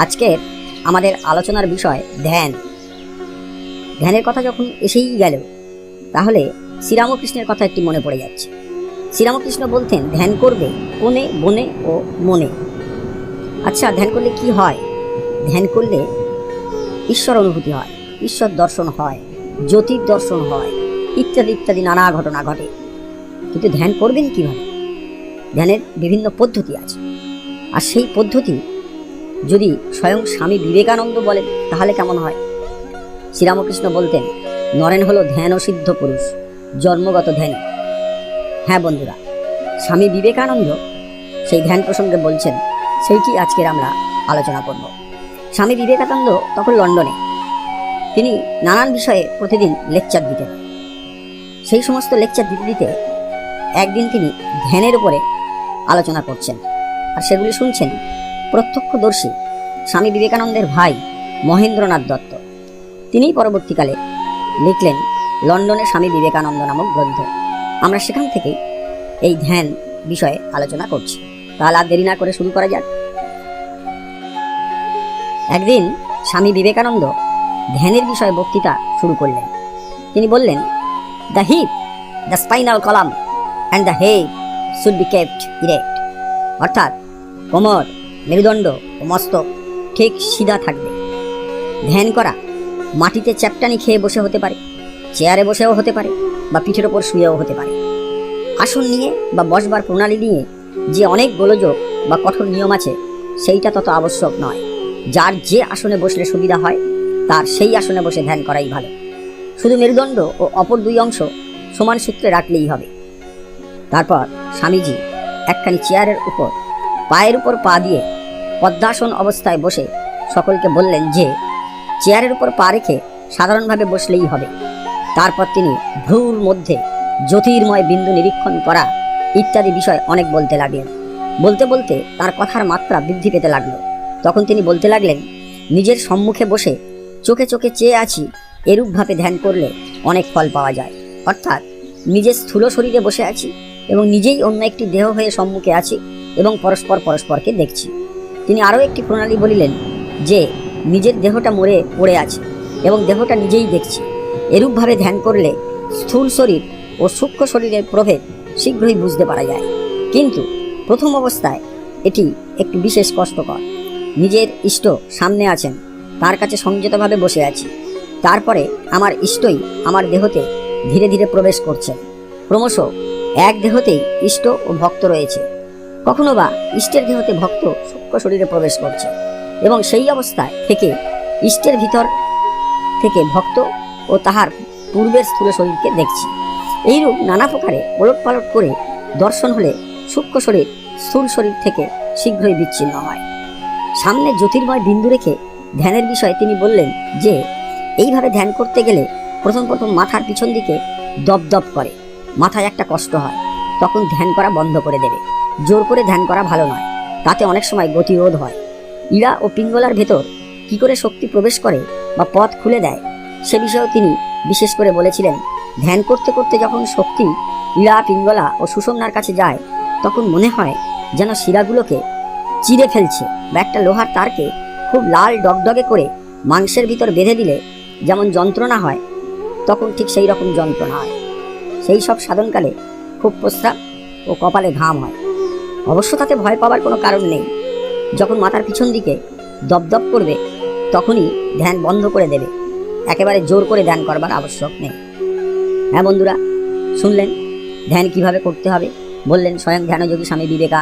আজকের আমাদের আলোচনার বিষয় ধ্যান। ধ্যানের কথা যখন এসেই গেল, তাহলে শ্রীরামকৃষ্ণের কথা একটি মনে পড়ে যাচ্ছে। শ্রীরামকৃষ্ণ বলতেন, ধ্যান করবে কোণে, বনে ও মনে। আচ্ছা ধ্যান করলে কি হয়? ধ্যান করলে ঈশ্বর অনুভূতি হয়, ঈশ্বর দর্শন হয় জ্যোতির দর্শন হয়, ইত্যাদি ইত্যাদি নানা ঘটনা ঘটে। কিন্তু ধ্যান করবেন কীভাবে? ধ্যানের বিভিন্ন পদ্ধতি আছে। আর সেই পদ্ধতি যদি স্বয়ং স্বামী বিবেকানন্দ বলেন, তাহলে কেমন হয়? শ্রীরামকৃষ্ণ বলতেন, নরেন হলো ধ্যান সিদ্ধ পুরুষ, জন্মগত ধ্যান। হ্যাঁ বন্ধুরা, স্বামী বিবেকানন্দ সেই ধ্যান প্রসঙ্গে বলছেন, সেইটি আজকের আমরা আলোচনা করব। স্বামী বিবেকানন্দ তখন লন্ডনে। তিনি নানান বিষয়ে প্রতিদিন লেকচার দিতেন। সেই সমস্ত লেকচার দিতে দিতে একদিন তিনি ধ্যানের উপরে আলোচনা করছেন। আর সেগুলি শুনছেন প্রত্যক্ষদর্শী স্বামী বিবেকানন্দের ভাই মহেন্দ্রনাথ দত্ত। তিনিই পরবর্তীকালে লিখলেন লন্ডনে স্বামী বিবেকানন্দ নামক গ্রন্থ। আমরা সেখান থেকেই এই ধ্যান বিষয়ে আলোচনা করছি। তাহলে আর দেরি না করে শুরু করা যাক। একদিন স্বামী বিবেকানন্দ ধ্যানের বিষয়ে বক্তৃতা শুরু করলেন। তিনি বললেন the hip the spinal column and the head should be kept erect অর্থাৎ কোমর মেরুদণ্ড ও মস্তক ঠিক সিধা থাকবে। ধ্যান করা, মাটিতে চ্যাপটানি খেয়ে বসে হতে পারে, চেয়ারে বসেও হতে পারে, বা পিঠের ওপর শুয়েও হতে পারে। আসন নিয়ে বা বসবার প্রণালী নিয়ে যে অনেক গোলযোগ বা কঠোর নিয়ম আছে, সেইটা তত আবশ্যক নয়। যার যে আসনে বসলে সুবিধা হয়, তার সেই আসনে বসে ধ্যান করাই ভালো। শুধু মেরুদণ্ড ও অপর দুই অংশ সমান সূত্রে রাখলেই হবে। তারপর স্বামীজি একখানি চেয়ারের উপর পায়ের উপর পা দিয়ে পদ্মাসন অবস্থায় বসে সকলকে বললেন যে, চেয়ারের উপর পা রেখে সাধারণভাবে বসলেই হবে। তারপর তিনি ভ্রুর মধ্যে জ্যোতির্ময় বিন্দু নিরীক্ষণ করা ইত্যাদি বিষয় অনেক বলতে লাগলেন। বলতে বলতে তার কথার মাত্রা বৃদ্ধি পেতে লাগল। তখন তিনি বলতে লাগলেন, নিজের সম্মুখে বসে চোখে চোখে চেয়ে আছি, এরূপভাবে ধ্যান করলে অনেক ফল পাওয়া যায়। অর্থাৎ নিজের স্থূল শরীরে বসে আছি এবং নিজেই অন্য একটি দেহ হয়ে সম্মুখে আছি এবং পরস্পর পরস্পরকে দেখছি। তিনি আরও একটি প্রণালী বলিলেন যে, নিজের দেহটা মরে পড়ে আছে এবং দেহটা নিজেই দেখছি। এরূপভাবে ধ্যান করলে স্থূল শরীর ও সূক্ষ্ম শরীরের প্রভেদ শীঘ্রই বুঝতে পারা যায়। কিন্তু প্রথম অবস্থায় এটি একটু বিশেষ কষ্টকর। নিজের ইষ্ট সামনে আছেন, তার কাছে সংযতভাবে বসে আছি। তারপরে আমার ইষ্টই আমার দেহতে ধীরে ধীরে প্রবেশ করছে। ক্রমশ এক দেহতেই ইষ্ট ও ভক্ত রয়েছে। কখনো বা ইষ্টের দেহতে ভক্ত সূক্ষ্ম শরীরে প্রবেশ করছে এবং সেই অবস্থায় থেকে ইষ্টের ভিতর থেকে ভক্ত ও তাহার পূর্বের স্থূল শরীরকে দেখছি। এইরূপ নানা প্রকারে ওলট পালট করে দর্শন হলে সূক্ষ্ম শরীর স্থূল শরীর থেকে শীঘ্রই বিচ্ছিন্ন হয়। সামনে জ্যোতির্ময় বিন্দু রেখে ধ্যানের বিষয়ে তিনি বললেন যে, এইভাবে ধ্যান করতে গেলে প্রথম প্রথম মাথার পিছন দিকে দপদপ করে, মাথায় একটা কষ্ট হয়, তখন ধ্যান করা বন্ধ করে দেবে। জোর করে ধ্যান করা ভালো নয়। তাতে অনেক সময় গতিরোধ হয়। ইড়া ও পিঙ্গলার ভেতর কি করে শক্তি প্রবেশ করে বা পথ খুলে দেয়, সে বিষয়েও তিনি বিশেষ করে বলেছিলেন। ধ্যান করতে করতে যখন শক্তি ইড়া পিঙ্গলা ও সুষমনার কাছে যায়, তখন মনে হয় যেন শিরাগুলোকে চিড়ে ফেলছে বা একটা লোহার তারকে খুব লাল ডগডগে করে মাংসের ভিতর বেঁধে দিলে যেমন যন্ত্রণা হয়, তখন ঠিক সেই রকম যন্ত্রণা হয়। সেই সব সাধনকালে খুব প্রস্রাব ও কপালে ঘাম হয়। অবশ্য তাতে ভয় পাওয়ার কোনো কারণ নেই। যখন মাথার পিছন দিকে দপদপ করবে, তখনই ধ্যান বন্ধ করে দেবে। একেবারে জোর করে ধ্যান করবার আবশ্যক নেই। হ্যাঁ বন্ধুরা, শুনলেন? ধ্যান কীভাবে করতে হবে? বললেন, স্বয়ং ধ্যানযোগী স্বামী বিবেকানন্দ।